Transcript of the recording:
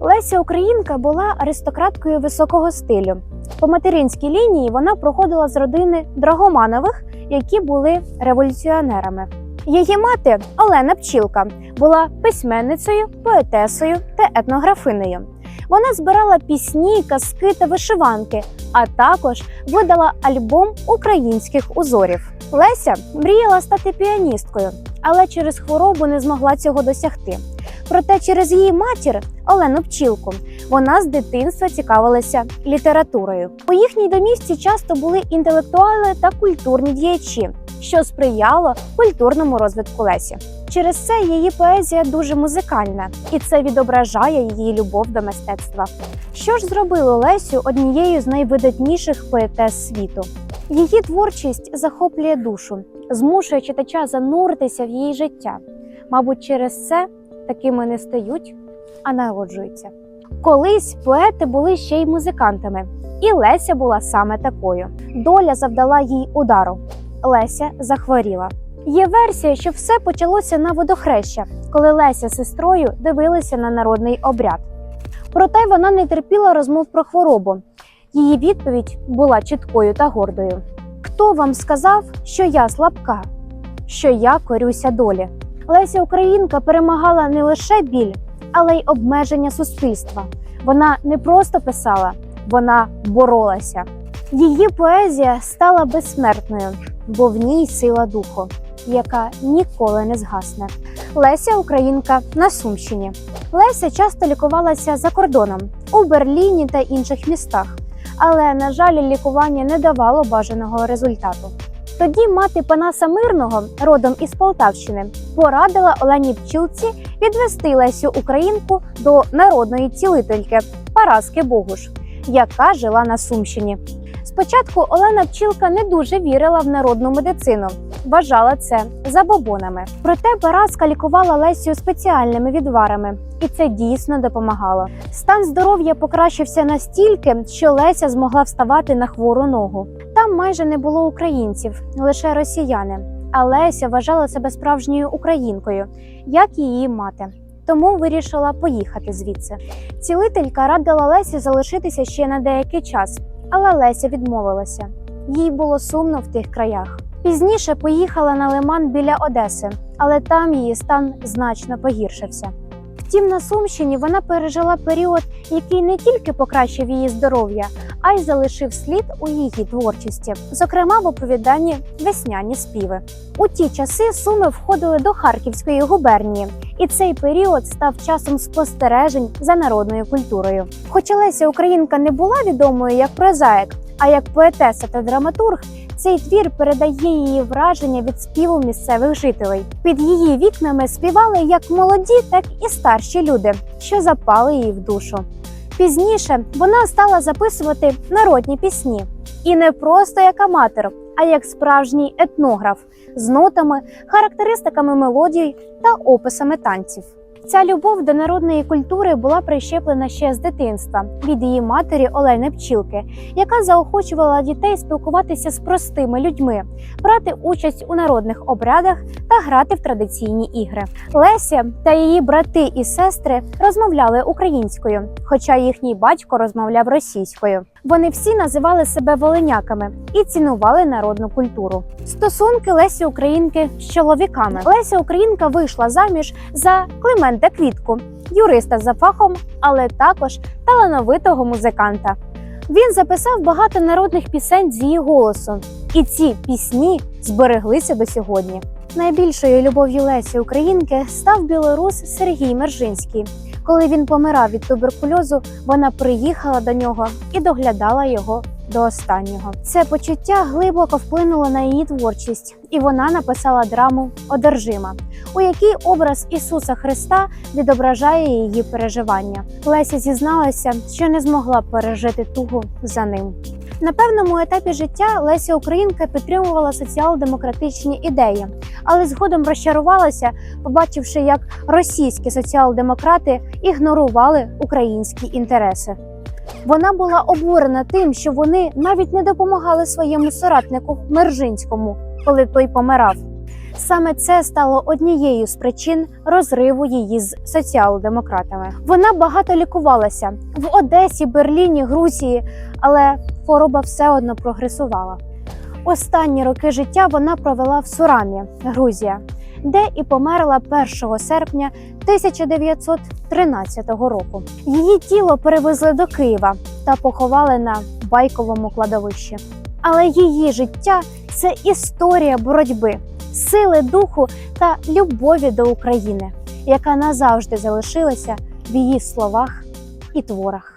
Леся Українка була аристократкою високого стилю. По материнській лінії вона проходила з родини Драгоманових, які були революціонерами. Її мати Олена Пчілка була письменницею, поетесою та етнографинею. Вона збирала пісні, казки та вишиванки, а також видала альбом українських узорів. Леся мріяла стати піаністкою, але через хворобу не змогла цього досягти. Проте через її матір Олену Пчілку вона з дитинства цікавилася літературою. У їхній домівці часто були інтелектуали та культурні діячі, що сприяло культурному розвитку Лесі. Через це її поезія дуже музикальна, і це відображає її любов до мистецтва. Що ж зробило Лесю однією з найвидатніших поетес світу? Її творчість захоплює душу, змушує читача зануритися в її життя. Мабуть, через це такими не стають, а народжуються. Колись поети були ще й музикантами, і Леся була саме такою. Доля завдала їй удару. Леся захворіла. Є версія, що все почалося на водохреща, коли Леся з сестрою дивилися на народний обряд. Проте вона не терпіла розмов про хворобу. Її відповідь була чіткою та гордою. Хто вам сказав, що я слабка, що я корюся долі? Леся Українка перемагала не лише біль, але й обмеження суспільства. Вона не просто писала, вона боролася. Її поезія стала безсмертною, бо в ній сила духу, яка ніколи не згасне. Леся Українка на Сумщині. Леся часто лікувалася за кордоном у Берліні та інших містах, але, на жаль, лікування не давало бажаного результату. Тоді мати Панаса Мирного, родом із Полтавщини, порадила Олені Пчілці відвести Лесю Українку до народної цілительки Параски Богуш, яка жила на Сумщині. Спочатку Олена Пчілка не дуже вірила в народну медицину, вважала це забобонами. Проте Параска лікувала Лесю спеціальними відварами, і це дійсно допомагало. Стан здоров'я покращився настільки, що Леся змогла вставати на хвору ногу. Там майже не було українців, лише росіяни. А Леся вважала себе справжньою українкою, як її мати. Тому вирішила поїхати звідси. Цілителька радила Лесі залишитися ще на деякий час, але Леся відмовилася. Їй було сумно в тих краях. Пізніше поїхала на лиман біля Одеси, але там її стан значно погіршився. Втім, на Сумщині вона пережила період, який не тільки покращив її здоров'я, а й залишив слід у її творчості, зокрема в оповіданні Весняні співи. У ті часи Суми входили до Харківської губернії, і цей період став часом спостережень за народною культурою. Хоча Леся Українка не була відомою як прозаїк, а як поетеса та драматург, цей твір передає її враження від співу місцевих жителей. Під її вікнами співали як молоді, так і старші люди, що запали їй в душу. Пізніше вона стала записувати народні пісні, і не просто як аматор, а як справжній етнограф з нотами, характеристиками мелодій та описами танців. Ця любов до народної культури була прищеплена ще з дитинства від її матері Олени Пчілки, яка заохочувала дітей спілкуватися з простими людьми, брати участь у народних обрядах та грати в традиційні ігри. Леся та її брати і сестри розмовляли українською, хоча їхній батько розмовляв російською. Вони всі називали себе волиняками і цінували народну культуру. Стосунки Лесі Українки з чоловіками. Леся Українка вийшла заміж за Климента Квітку, юриста за фахом, але також талановитого музиканта. Він записав багато народних пісень з її голосу, і ці пісні збереглися до сьогодні. Найбільшою любов'ю Лесі Українки став білорус Сергій Мержинський. Коли він помирав від туберкульозу, вона приїхала до нього і доглядала його до останнього. Це почуття глибоко вплинуло на її творчість, і вона написала драму Одержима, у якій образ Ісуса Христа відображає її переживання. Леся зізналася, що не змогла пережити тугу за ним. На певному етапі життя Леся Українка підтримувала соціал-демократичні ідеї, але згодом розчарувалася, побачивши, як російські соціал-демократи ігнорували українські інтереси. Вона була обурена тим, що вони навіть не допомагали своєму соратнику Мержинському, коли той помирав. Саме це стало однією з причин розриву її з соціал-демократами. Вона багато лікувалася в Одесі, Берліні, Грузії, але хвороба все одно прогресувала. Останні роки життя вона провела в Сурамі, Грузія, де і померла 1 серпня 1913 року. Її тіло перевезли до Києва та поховали на байковому кладовищі. Але її життя це історія боротьби, сили духу та любові до України, яка назавжди залишилася в її словах і творах.